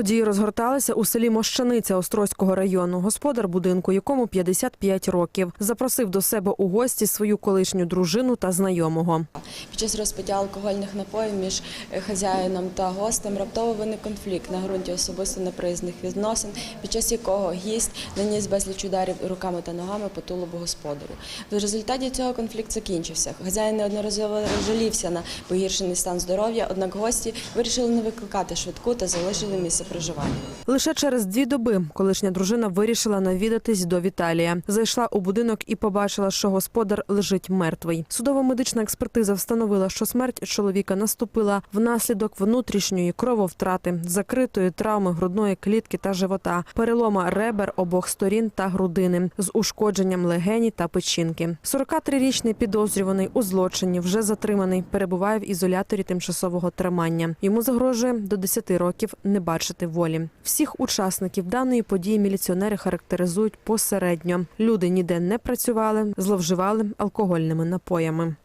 Події розгорталися у селі Мощаниця Острозького району. Господар будинку, якому 55 років, запросив до себе у гості свою колишню дружину та знайомого. Під час розпиття алкогольних напоїв між е, хазяїном та гостем раптово виник конфлікт на ґрунті особисто неприязних відносин, під час якого гість наніс безліч ударів руками та ногами по тулубу господарю. В результаті цього конфлікт закінчився. Хазяїн неодноразово жалівся на погіршений стан здоров'я, однак гості вирішили не викликати швидку та залишили місце проживання. Лише через дві доби колишня дружина вирішила навідатись до Віталія. Зайшла у будинок і побачила, що господар лежить мертвий. Судово-медична експертиза встановила, що смерть чоловіка наступила внаслідок внутрішньої крововтрати, закритої травми грудної клітки та живота, перелома ребер обох сторін та грудини з ушкодженням легені та печінки. 43-річний підозрюваний у злочині вже затриманий, перебуває в ізоляторі тимчасового тримання. Йому загрожує до 10 років не бачити волі. Всіх учасників даної події міліціонери характеризують посередньо. Люди ніде не працювали, зловживали алкогольними напоями.